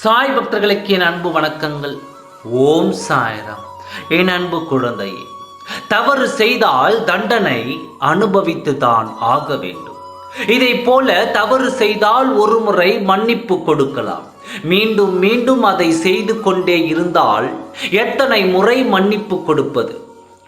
சாய் பக்தர்களுக்கு என் அன்பு வணக்கங்கள். ஓம் சாய்ராம். என் அன்பு குழந்தையே தவறு செய்தால் தண்டனை அனுபவித்து தான் ஆக வேண்டும். இதை போல தவறு செய்தால் ஒரு முறை மன்னிப்பு கொடுக்கலாம். மீண்டும் மீண்டும் அதை செய்து கொண்டே இருந்தால் எத்தனை முறை மன்னிப்பு கொடுப்பது?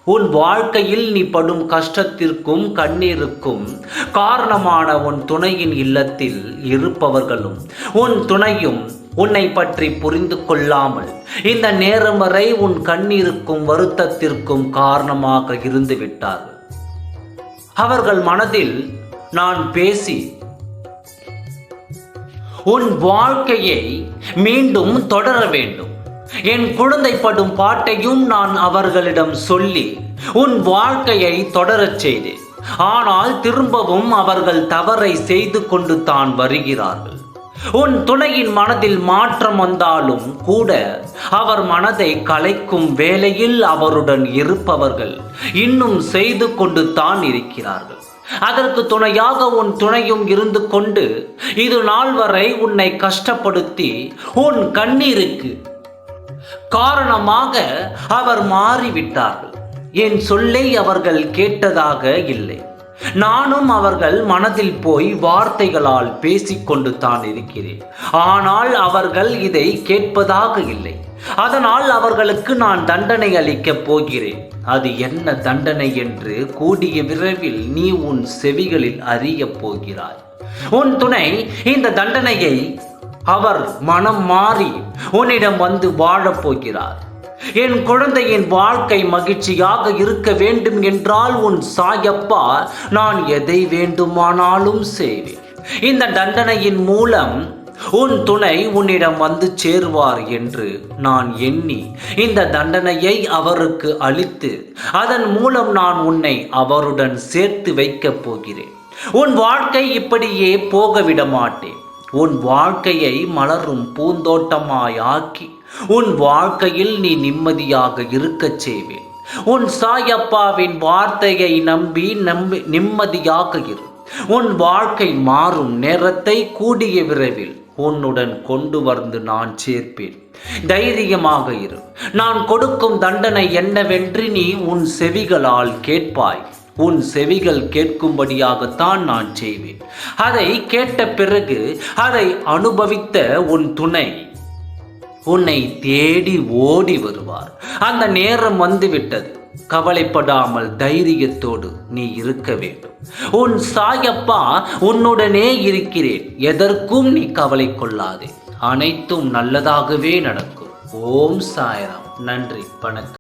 உன் வாழ்க்கையில் நீ படும் கஷ்டத்திற்கும் கண்ணீருக்கும் காரணமான உன் துணையின் இல்லத்தில் இருப்பவர்களும் உன் துணையும் உன்னை பற்றி புரிந்து கொள்ளாமல் இந்த நேரம் வரை உன் கண்ணீருக்கும் வருத்தத்திற்கும் காரணமாக இருந்து விட்டார்கள். அவர்கள் மனதில் நான் பேசி உன் வாழ்க்கையை மீண்டும் தொடர வேண்டும். என் குழந்தை படும் பாட்டையும் நான் அவர்களிடம் சொல்லி உன் வாழ்க்கையை தொடரச் செய்தேன். ஆனால் திரும்பவும் அவர்கள் தவறை செய்து கொண்டு தான் வருகிறார்கள். உன் துணையின் மனதில் மாற்றம் வந்தாலும் கூட அவர் மனதை கலைக்கும் வேலையில் அவருடன் இருப்பவர்கள் இன்னும் செய்து கொண்டு தான் இருக்கிறார்கள். அதற்கு துணையாக உன் துணையும் இருந்து கொண்டு இது நாள் வரை உன்னை கஷ்டப்படுத்தி உன் கண்ணீருக்கு காரணமாக அவர் மாறிவிட்டார்கள். என் சொல்லை அவர்கள் கேட்டதாக இல்லை. நானும் அவர்கள் மனதில் போய் வார்த்தைகளால் பேசிக்கொண்டு தான் இருக்கிறேன். ஆனால் அவர்கள் இதை கேட்பதாக இல்லை. அதனால் அவர்களுக்கு நான் தண்டனை அளிக்கப் போகிறேன். அது என்ன தண்டனை என்று கூடிய விரைவில் நீ உன் செவிகளில் அறியப் போகிறாய். உன் துணை இந்த தண்டனையை அவர் மனம் மாறி உன்னிடம் வந்து வாழப் போகிறார் என் குழந்தையின் வாழ்க்கை மகிழ்ச்சியாக இருக்க வேண்டும் என்றால் உன் சாயப்பா நான் எதை வேண்டுமானாலும் செய்வேன். இந்த தண்டனையின் மூலம் உன் துணை உன்னிடம் வந்து சேருவார் என்று நான் எண்ணி இந்த தண்டனையை அவருக்கு அளித்து அதன் மூலம் நான் உன்னை அவருடன் சேர்த்து வைக்கப் போகிறேன். உன் வாழ்க்கை இப்படியே போகவிட மாட்டேன் உன் வாழ்க்கையை மலரும் பூந்தோட்டமாய் ஆக்கி உன் வாழ்க்கையில் நீ நிம்மதியாக இருக்கச் செய்வேன். உன் சாயப்பாவின் வார்த்தையை நம்பி நம்பி நிம்மதியாக இரு. உன் வாழ்க்கை மாறும் நேரத்தை கூடிய விரைவில் உன்னுடன் கொண்டு வந்து நான் சேர்ப்பேன். தைரியமாக இரு. நான் கொடுக்கும் தண்டனை என்னவென்று நீ உன் செவிகளால் கேட்பாய். உன் செவிகள் கேட்கும்படியாகத்தான் நான் செய்வேன். அதை கேட்ட பிறகு அதை அனுபவித்த உன் துணை உன்னை தேடி ஓடி வருவார். அந்த நேரம் வந்துவிட்டது. கவலைப்படாமல் தைரியத்தோடு நீ இருக்க வேண்டும். உன் சாயப்பா உன்னுடனே இருக்கிறேன். எதற்கும் நீ கவலை கொள்ளாதே. அனைத்தும் நல்லதாகவே நடக்கும். ஓம் சாயராம். நன்றி. வணக்கம்.